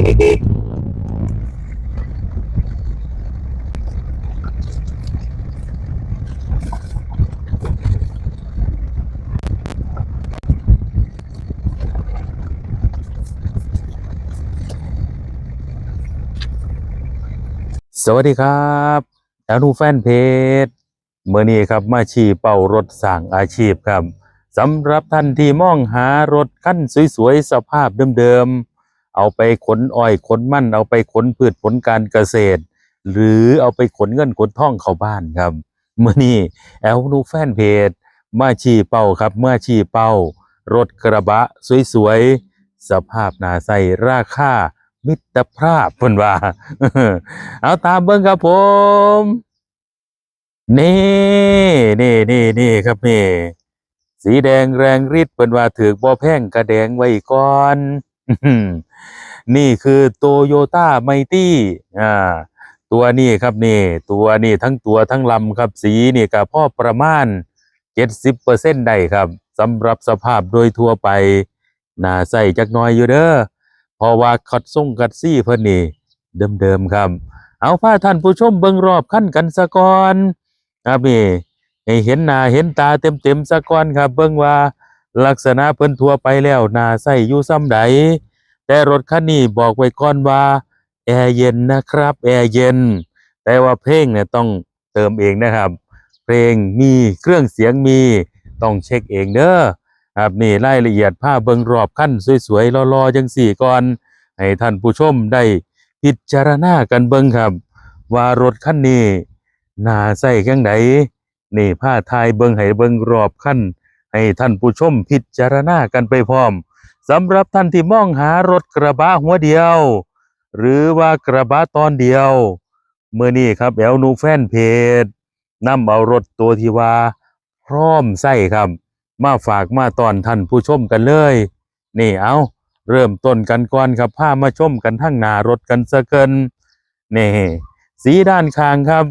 สวัสดีครับแอนูแฟนเพจเมื่อนี้ครับมาชีเป่ารถสั่งอาชีพครับสำหรับท่านที่มองหารถขั้นสวยๆ สภาพเดิมๆ เอาไปขนอ้อยขนมั่น เอาไปขนพืชผลการเกษตร หรือเอาไปขนเงินขนทองเข้าบ้านครับเมื่อนี้แอลนูแฟนเพจมาชี้เป่าครับเมื่อชี้เป่ารถกระบะสวยๆ สภาพนาใสราคามิตรภาพเพิ่นว่า เอาตามเบิ่งครับผม นี่นี่นี่นี่ครับนี่ สีแดงแรงฤทธิ์เพิ่นว่าถือบ่อแพ่งกระแดงไว้ก่อน นี่คือโตโยต้าไมตี้อ่าตัวนี้ครับนี่ตัวนี้ทั้งตัวทั้งลำครับสีนี่ก็พอประมาณ70%ได้ครับสำหรับสภาพโดยทั่วไปน่าใส่จักน่อยอยู่เด้อเพราะว่าคัดส่งคัดซี่เพิ่นนี่เดิมๆครับ เอาพาท่านผู้ชมเบิ่งรอบขั้นกันสะก่อนครับนี่ให้เห็นหน้าเห็นตาเต็มๆสะก่อนครับ เบิ่งว่า ลักษณะเพิ่นทั่วไปแล้วน่าใส่อยู่ซ้ำใดแต่รถคันนี้บอกไว้ก่อนว่าแอร์เย็นนะครับแอร์เย็น แต่ว่าเพลงเนี่ยต้องเติมเองนะครับ เพลงมีเครื่องเสียงมีต้องเช็คเองเด้อครับนี่รายละเอียดผ้าเบิงรอบขั้นสวยๆรอๆจังสี่ก่อน ให้ท่านผู้ชมได้พิจารณากันเบิงครับ ว่ารถคันนี้น่าใส่จังไดนี่ผ้าทายเบิงให้เบิงรอบขั้น ให้ท่านผู้ชมพิจารณากันไปพร้อมสำหรับท่านที่มองหารถกระบะหัวเดียว หรือว่ากระบะตอนเดียว เมื่อนี้ครับแอลนูแฟนเพจนำเอารถตัวที่ว่าพร้อมใส่ครับ มาฝากมาตอนท่านผู้ชมกันเลย นี่เอาเริ่มต้นกันก่อนครับพามาชมกันทั้งหน้ารถกันซะเกินนี่สีด้านข้างครับ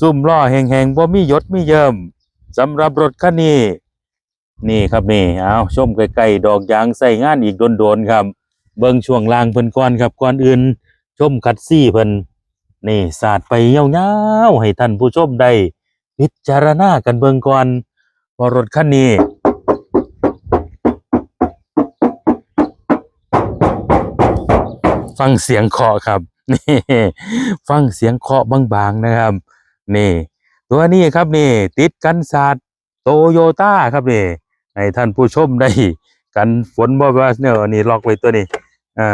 ซุ่มล้อแห่งๆบ่มียศมีเยิมสำหรับรถคันนี้ นี่ครับนี่เอาชมใกล้ๆดอกยางใส่งานอีกโดนๆครับ เบิ่งช่วงล่างเพิ่นก่อนครับก่อนอื่น ชมคัดซี่เพิ่นนี่สาดไปยาวๆให้ท่านผู้ชมได้พิจารณากันเบิ่งก่อนว่ารถคันนี้ฟังเสียงเคาะครับนี่ฟังเสียงเคาะบางๆนะครับ นี่ ตัวนี้ครับนี่ ติดกันศาสตร์โตโยต้าครับนี่ ให้ท่านผู้ชมได้กันฝนบ่ว่าเนี่ยอันี่ล็อกไว้ตัวนี้ อ่า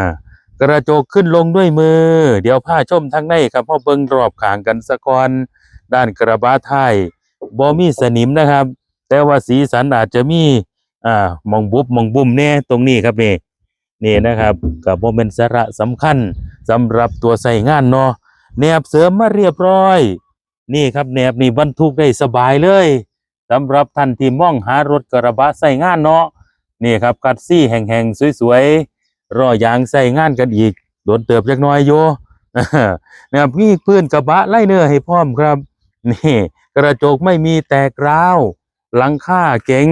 กระจกขึ้นลงด้วยมือ เดี๋ยวผ้าชมทางในครับพ่อเบิ่งรอบขางกันสะก่อนด้านกระบะท้ายบ่มีสนิมนะครับ แต่ว่าสีสันอาจจะมีอ่ามองบุบมองบุ่มเนี่ยตรงนี้ครับนี่นี่นะครับกับโมเมนสาระสำคัญสำหรับตัวใส่งานเนาะแนบเสริมมาเรียบร้อย นี่ครับแนบนี่บรรทุกได้สบายเลย สำหรับท่านที่มองหารถกระบะใส่งานเนาะนี่ครับกัดซี่แห่งๆสวยๆรอยางใส่งานกันอีกโดนเติบจักน้อยโยนะครับมีพื้นกระบะไล่เนื้อให้พร้อมครับ นี่ กระจกไม่มีแตกร้าว หลังคาเก๋ง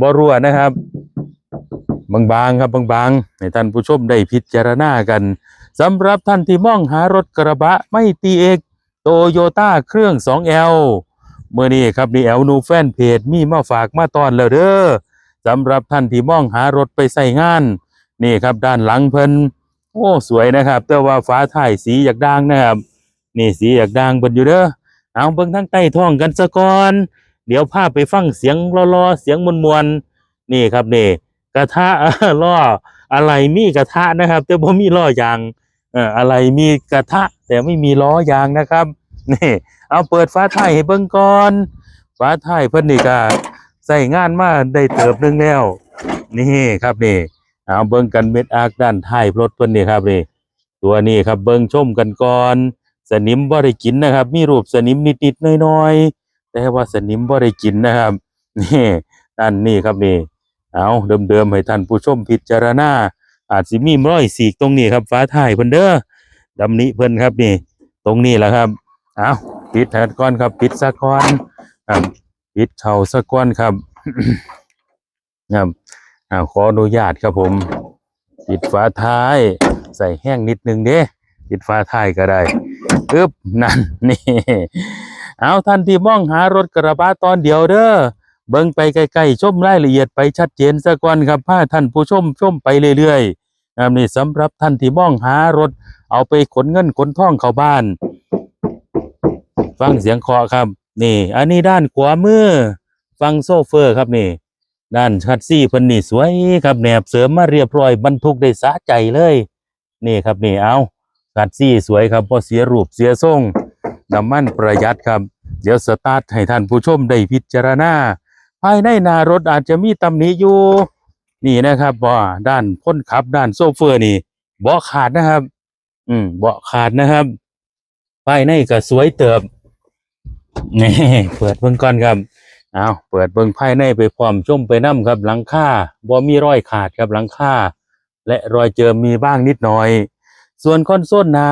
บรั่วนะครับ บางๆครับบางๆให้ท่านผู้ชมได้พิจารณากันสำหรับท่านที่มองหารถกระบะไม่ตีเอกโตโยต้าเครื่อง 2L เมื่อนี้ครับนี่แอลนูแฟนเพจมีมาฝากมาตอนแล้วเด้อสำหรับท่านที่มองหารถไปใส่งาน นี่ครับด้านหลังเพิ่นโอ้สวยนะครับ แต่ว่าฟ้าถ่ายสีอยากด่างนะครับนี่สีอยากด่างเพิ่นอยู่เด้อเอาเบิ่งทั้งใต้ท้องกันซะก่อน เดี๋ยวพาไปฟังเสียงรอๆเสียงมวลๆนี่ครับนี่กระทะล้ออะไรมีกระทะนะครับ แต่บ่มีล้อยางเอ่ออะไรมีกระทะแต่ไม่มีล้อยางนะครับ นี่ เอาเปิดฟ้าไทยให้เบิ่งก่อนฟ้าไทยเพิ่นนี่ก็ใส่งานมาได้เติบหนึงแล้ว นี่ครับนี่เอาเบิ่งกันเม็ดอาร์คด้านไท้ายรถเพิ่นนี่ครับนี่ตัวนี้ครับเบิ่งชมกันก่อน สนิมบ่ได้กินนะครับ มีรูปสนิมนิดๆน้อยๆแต่ว่าสนิมบ่ได้กินนะครับ นี่ด้านนี้ครับนี่ เอาเดิมๆให้ท่านผู้ชมพิจารณาอาจสิมีรอยสีกตรงนี้ครับฟ้าถ่ายเพิ่นเด้อดำนี้เพิ่นครับนี่ ตรงนี้แหละครับ เอาปิดแทนก้อนครับ ปิดซะก่อนครับปิดเข่าซะก่อนครับครับเอาขออนุญาตครับผม ปิดฝาท้ายใส่แห้งนิดนึงเด้ปิดฟ้าท้ายก็ได้อึบนั่นนี่เอาท่านที่มองหารถกระบะตอนเดียวเด้อเบิ่งไปใกล้ๆชมรายละเอียดไปชัดเจนซะก่อนครับพาท่านผู้ชมชมไปเรื่อยๆนะครับนี่สำหรับท่านที่มองหารถเอาไปขนเงินขนทองเข้าบ้าน ฟังเสียงเคาะครับ นี่ อันนี้ด้านขวามือ ฟังโซเฟอร์ครับนี่ ด้านคัดซี่เพิ่นนี่สวยครับแหนบเสริมมาเรียบร้อยบรรทุกได้สะใจเลย นี่ครับนี่เอาคัดซี่สวยครับพอเสียรูปเสียทรงน้ำมันประหยัดครับ เดี๋ยวสตาร์ทให้ท่านผู้ชมได้พิจารณาภายในนารถอาจจะมีตำหนิอยู่ นี่นะครับว่าด้านคนขับ ด้านโซเฟอร์นี่เบาะขาดนะครับ อืมเบาะขาดนะครับภายในก็สวยเติบ นี่เปิดเบิ่งก่อนครับเอาเปิดเบิ่งภายในไปพร้อมชมไปน้ำครับหลังคาบ่มีรอยขาดครับหลังคาและรอยเจิมมีบ้างนิดหน่อย ส่วนคอนโซลนะ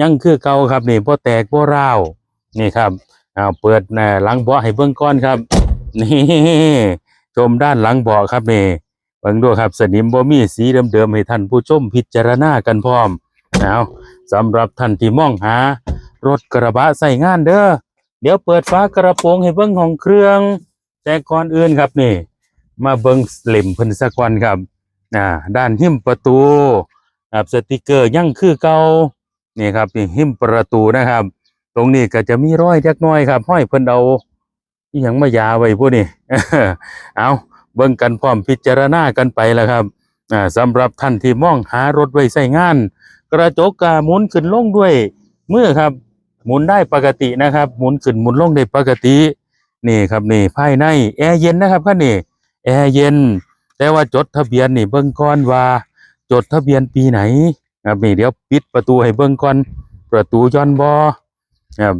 ยังคือเก่าครับนี่บ่แตกบ่ร้าวนี่ครับเอาเปิดหน้าหลังเบาะให้เบิ่งก่อนครับ นี่ชมด้านหลังเบาะครับนี่เบิ่งดูครับสนิมบ่มีสีเดิมๆให้ท่านผู้ชมพิจารณากันพร้อมเอาสำหรับท่านที่มองหารถกระบะใส่งานเด้อ เดี๋ยวเปิดฝากระโปรงให้เบิ้งของเครื่อง แต่ก่อนอื่นครับนี่ มาเบิ้งเหล่มเพิ่นสักวันครับอ่าด้านหิ้มประตูครับสติกเกอร์ยังคือเก่านี่ครับนี่หิ้มประตูนะครับ ตรงนี้ก็จะมีร้อยจักน้อยครับห้อยเพิ่นเอาอหยังมายาไว้พวกนี้เอาเบิ่งกันพร้อมพิจารณากันไปแล้วครับอ่าสำหรับท่านที่มองหารถไว้ใช้งาน กระจกกาหมุนขึ้นลงด้วยมือครับ มุนได้ปกตินะครับ หมุนขึ้นหมุนลงได้ปกตินี่ครับนี่ภายในแอร์เย็นนะครับคันนี่แอร์เย็น แต่ว่าจดทะเบียนนี่เบิ่งก่อนว่า จดทะเบียนปีไหนครับนี่เดี๋ยวปิดประตูให้เบิ่งก่อนประตูย้อนบอครับ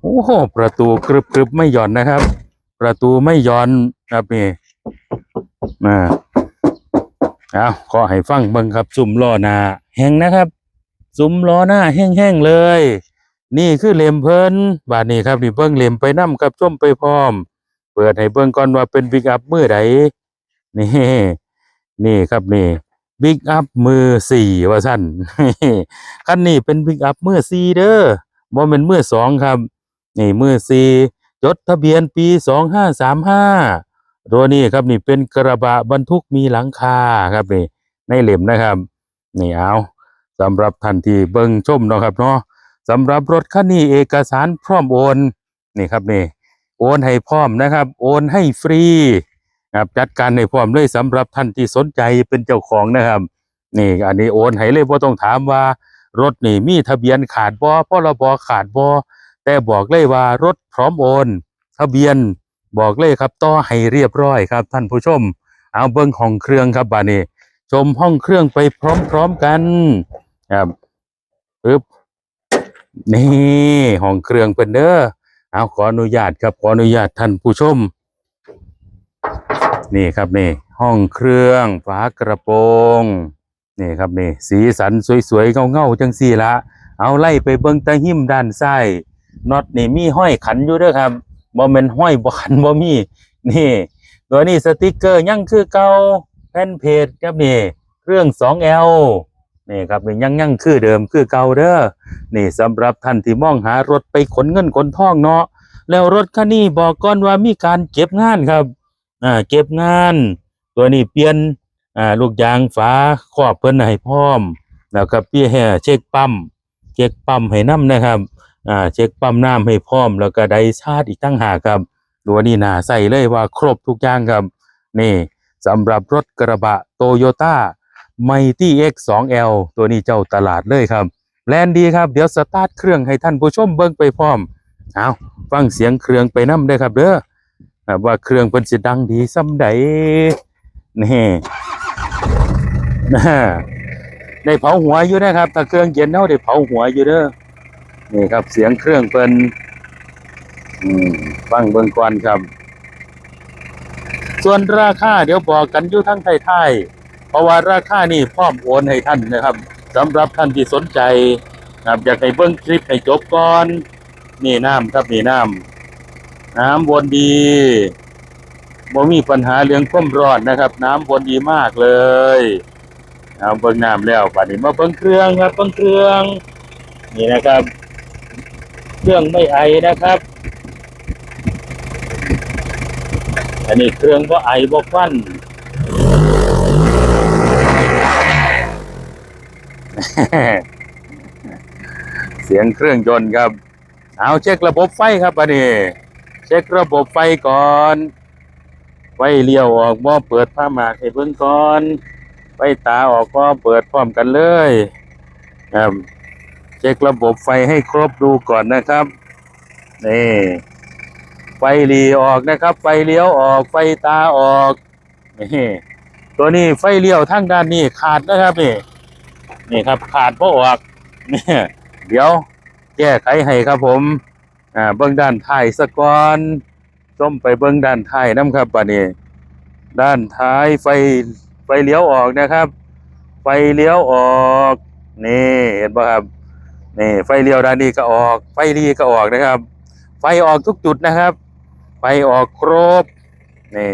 โอ้โหประตูกรึบกรึบไม่หย่อนนะครับ ประตูไม่หย่อนครับนี่มาเอาขอให้ฟังเบิ่งครับ ซุ่มล้อหน้าแห้งนะครับ ซุ่มล้อหน้าแห้งๆเลย นี่คือเหลมเพิ่นบาดนี้ครับนี่เบิ่งเหลมไปนํกับชมไปพร้อม เปิดให้เบิ่งก่อนว่าเป็นบิ๊กอัพมือใดนี่นี่ครับนี่บิ๊กอัพมือสี่ว่าสั่นคันนี้เป็นบิ๊กอัพมือสี่เด้อบ่แม่นมือสองครับ นี่มือสี่จดทะเบียนปีสองห้าสามห้าตัวนี้ครับนี่เป็นกระบะบรรทุกมีหลังคาครับนี่ในเหลมนะครับ นี่เอาสำหรับท่านที่เบิ่งชมเนาะครับเนาะ สำหรับรถคันนี้เอกสารพร้อมโอนนี่ครับนี่โอนให้พร้อมนะครับ โอนให้ฟรีครับจัดการให้พร้อมเลยสำหรับท่านที่สนใจเป็นเจ้าของนะครับ นี่อันนี้โอนให้เลยบ่ต้องถามว่ารถนี่มีทะเบียนขาดบ่พรบขาดบ่แต่บอกเลยว่ารถพร้อมโอน ทะเบียนบอกเลยครับต่อให้เรียบร้อยครับ ท่านผู้ชม เอาเบิ่งห้องเครื่องครับบานี้ชมห้องเครื่องไปพร้อมๆกันครับปึ๊บ นี่ห้องเครื่องเป็นเด้อเอาขออนุญาตครับขออนุญาตท่านผู้ชม นี่ครับนี่ ห้องเครื่องฝากระโปรงนี่ครับนี่ สีสันสวยๆเงาๆจังสี่ละเอาไล่ไปเบิ้งตะหิมด้านซ้ายน็อตนี่มีห้อยขันอยู่เด้อครับบ่แม่นห้อยบ่ขันบ่มีนี่ ตัวนี้สติกเกอร์ยังคือเก่าแผ่นเพจครับนี่ เครื่อง 2L นี่ครับยังยังคือเดิมคือเก่าเด้อนี่สำหรับท่านที่มองหารถไปขนเงินขนทองเนาะแล้วรถคันนี้บอกก่อนว่ามีการเก็บงานครับอ่าเก็บงาน ตัวนี้เปลี่ยนอ่าลูกยางฝาครอบเพิ่นให้พร้อมแล้วก็เปลี่ยนให้เช็คปั๊มเช็คปั๊มให้น้ำนะครับอ่าเช็คปั๊มน้ำให้พร้อม แล้วก็ไดชาร์จอีกตั้งหากครับตัวนี้น่าใส่เลยว่าครบทุกอย่างครับนี่สำหรับรถกระบะโตโยต้า ไมตี้ X2L ตัวนี้เจ้าตลาดเลยครับ แลนดีครับ เดี๋ยวสตาร์ทเครื่องให้ท่านผู้ชมเบิ่งไปพร้อมเอาฟังเสียงเครื่องไปน้ำได้ครับเด้อว่าเครื่องเพิ่นสิดังดีส่ำใดนี่นะได้เผาหัวอยู่นะครับถ้าเครื่องเย็นเฮาได้เผาหัวอยู่เด้อนี่ครับเสียงเครื่องเพิ่นฟังเบิ่งก่อนครับ ส่วนราคาเดี๋ยวบอกกันอยู่ทั้งไทยๆ เพราะว่าราคานี่พร้อมโอนให้ท่านนะครับสำหรับท่านที่สนใจนะครับอยากให้เบิ่งคลิปให้จบก่อนนี่น้ำครับนี่น้ำน้ำวนดีบ่มีปัญหาเรื่องความร้อนนะครับ น้ำวนดีมากเลยเอาเบิ่งน้ำแล้วบัดนี้มาเบิ่งเครื่องครับเบิ่งเครื่อง นี่นะครับ เครื่องไม่ไอนะครับ อันนี้เครื่องบ่ไอบ่ควัน เสียงเครื่องยนต์ครับ เอาเช็คระบบไฟครับอันนี้ เช็คระบบไฟก่อน ไฟเลี้ยวออกบ่เปิดผ้าหมากให้เบิ่งก่อน ไฟตาออกก็เปิดพร้อมกันเลย ครับ เช็คระบบไฟให้ครบดูก่อนนะครับ นี่ไฟหลีออกนะครับ ไฟเลี้ยวออกไฟตาออกนี่ตัวนี้ไฟเลี้ยวทางด้านนี้ขาดนะครับนี่ นี่ครับขาดเพราะออกเนี่ยเดี๋ยวแก้ไขให้ครับผมอ่าเบื้องด้านท้ายสะก่อนส้มไปเบื้องด้านท้ายน้ำครับบัดนี้ ด้านท้ายไฟไฟเลี้ยวออกนะครับ ไฟเลี้ยวออกนี่เห็นป่ะครับนี่ไฟเลี้ยวด้านนี้ก็ออก ไฟดีก็ออกนะครับ ไฟออกทุกจุดนะครับไฟออกครบนี่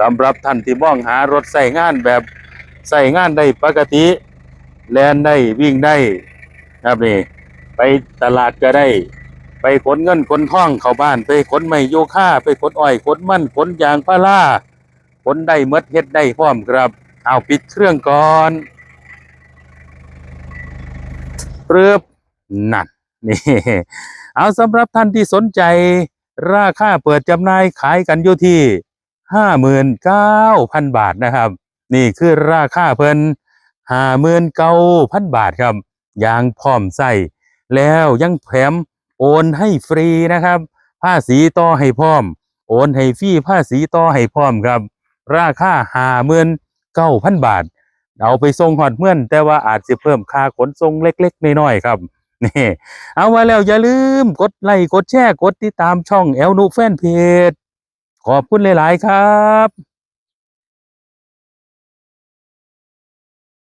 สำหรับท่านที่มองหารถใส่งานแบบใส่งานได้ปกติ แลนได้วิ่งได้นะครับนี่ไปตลาดก็ได้ ไปขนเงินขนท่องเข้าบ้าน ไปขนไม้โยค่าไปขนอ้อยขนมันขนยางพาราขนได้เมดเฮ็ดได้พร้อมครับ เอาปิดเครื่องก่อนเปรือบนั่นนี่เอาสำหรับท่านที่สนใจ ราคาเปิดจำหน่ายขายกันอยู่ที่ห้าหมื่นเก้าพันบาทนะครับ นี่คือราคาเพิ่น ห้าหมื่นเก้าพันบาทครับยางพร้อมใส่แล้วยังแถมโอนให้ฟรีนะครับ ภาษีต่อให้พร้อม โอนให้ฟรีภาษีต่อให้พร้อมครับ ราคาห้าหมื่นเก้าพันบาท เอาไปส่งหอดเมื่อน แต่ว่าอาจจะเพิ่มค่าขนส่งเล็กๆน้อยๆครับนี่เอาไว้แล้วอย่าลืมกดไลค์กดแชร์กดติดตามช่องแอลนุแฟนเพจขอบคุณหลาย ๆ ครับ